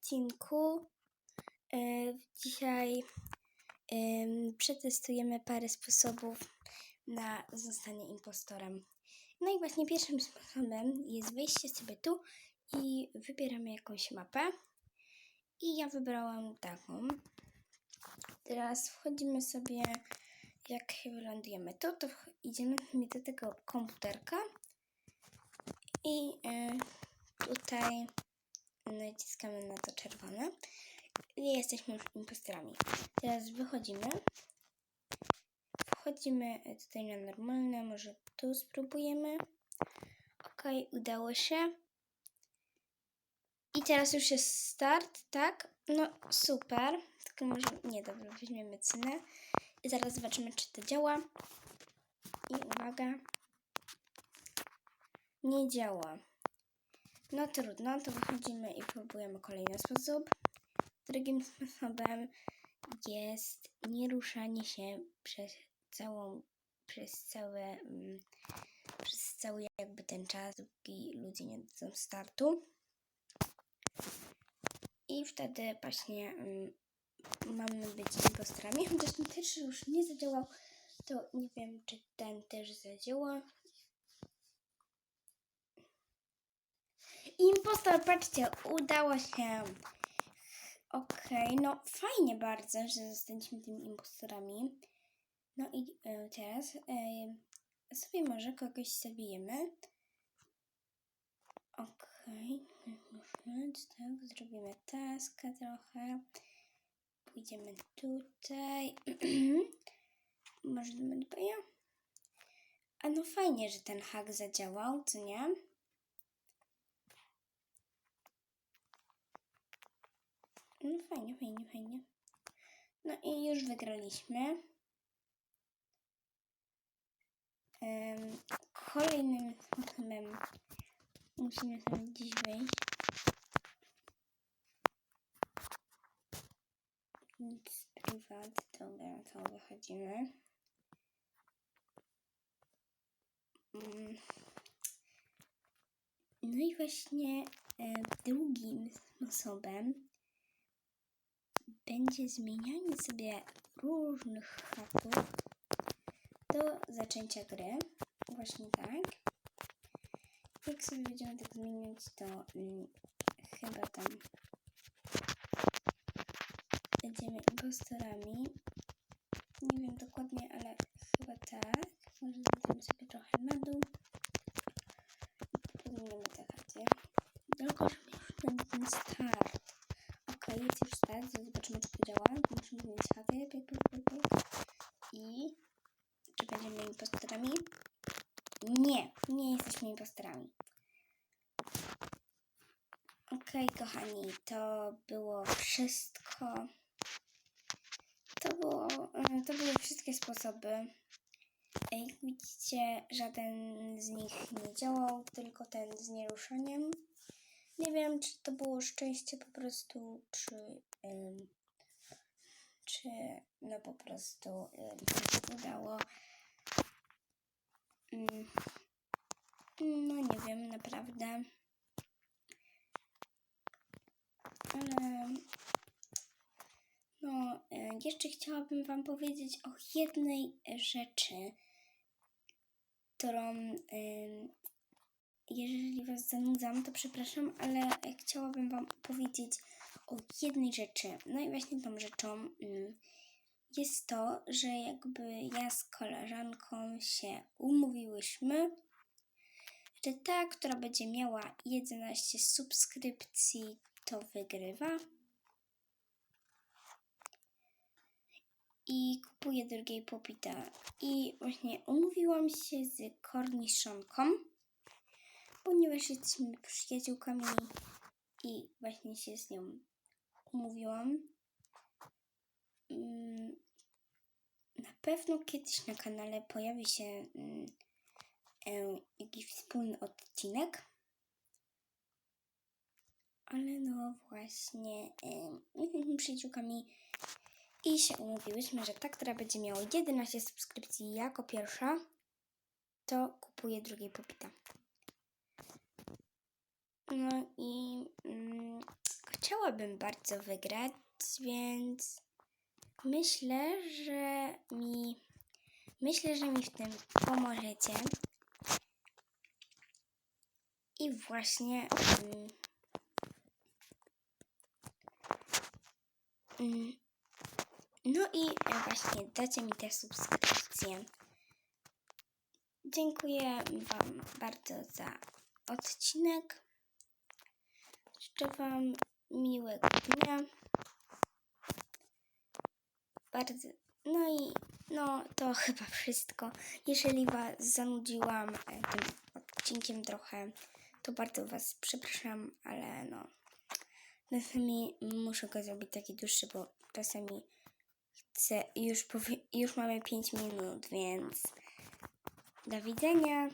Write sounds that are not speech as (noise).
odcinku. E, Dzisiaj em, przetestujemy parę sposobów na zostanie impostorem. No i właśnie pierwszym sposobem jest wejście sobie tu i wybieramy jakąś mapę. I ja wybrałam taką. Teraz wchodzimy sobie, jak wylądujemy tu, to idziemy do tego komputerka i e, tutaj naciskamy na to czerwone i jesteśmy już impostorami. Teraz wychodzimy. Wchodzimy tutaj na normalne, może tu spróbujemy. Ok, udało się. I teraz już jest start, tak? No super. Tylko może, nie dobra, weźmiemy cynę. I zaraz zobaczymy, czy to działa. I uwaga. Nie działa. No trudno, to wychodzimy i próbujemy kolejny sposób. Drugim sposobem jest nieruszanie się przez całą, przez całe, mm, przez cały jakby ten czas, dopóki ludzie nie dadzą startu. I wtedy właśnie mm, mamy być impostorami. (laughs) Chociaż ten pierwszy już nie zadziałał, to nie wiem, czy ten też zadziała. Impostor, patrzcie, udało się. Okej, no fajnie bardzo, że zostaliśmy tymi impostorami. No i e, teraz e, sobie może kogoś zabijemy. Okej, okay. tak, zrobimy taskę trochę. Pójdziemy tutaj. (clears throat) może do medbaya? A no fajnie, że ten hak zadziałał, co nie? No fajnie, fajnie, fajnie. No i już wygraliśmy. Em, kolejnym sposobem musimy sobie gdzieś wejść. Nic prywat, dobra, to wychodzimy. Mm. No i właśnie e, drugim sposobem będzie zmienianie sobie różnych haków do zaczęcia gry. Właśnie tak. Jak sobie będziemy tak zmieniać, to mm, chyba tam będziemy impostorami. Nie wiem dokładnie, ale chyba tak. Może zejdziemy sobie trochę na dół. Podmienimy te karty. Tylko, żeby już będzie ten start. Okej, jest już start. Zaraz Zobaczymy, czy to działa. Musimy zmienić hakę. Pyk, pyk. I czy będziemy impostorami? Nie, nie jesteśmy impostorami. Okej, kochani, to było wszystko. To, było, e, to były wszystkie sposoby. Jak widzicie, żaden z nich nie działał, tylko ten z nieruszaniem. Nie wiem, czy to było szczęście po prostu, czy, em, czy no po prostu em, się udało. Mm, No nie wiem, naprawdę. Ale no, jeszcze chciałabym Wam powiedzieć o jednej rzeczy, którą, jeżeli Was zanudzam, to przepraszam, ale e, chciałabym Wam powiedzieć o jednej rzeczy. No i właśnie tą rzeczą mm, jest to, że jakby ja z koleżanką się umówiłyśmy, że ta, która będzie miała 11 subskrypcji, to wygrywa. I kupuje drugiej popita. I właśnie umówiłam się z korniszonką, ponieważ jesteśmy przyjaciółkami i właśnie się z nią umówiłam. Mm, Na pewno kiedyś na kanale pojawi się mm, e, jakiś wspólny odcinek. Ale no właśnie, em, jesteśmy przyjaciółkami i się umówiłyśmy, że ta, która będzie miała 11 subskrypcji jako pierwsza, to kupuje drugiej popita. No i mm, chciałabym bardzo wygrać, więc myślę, że mi myślę, że mi w tym pomożecie. I właśnie mm, mm, no i właśnie dacie mi te subskrypcje. Dziękuję Wam bardzo za odcinek. Życzę Wam miłego dnia. Bardzo. No i no to (laughs) chyba wszystko. Jeżeli Was zanudziłam e, tym odcinkiem trochę, to bardzo Was przepraszam, ale no. Czasami muszę go zrobić taki dłuższy, bo czasami chcę. Już, już mamy 5 minut, więc do widzenia.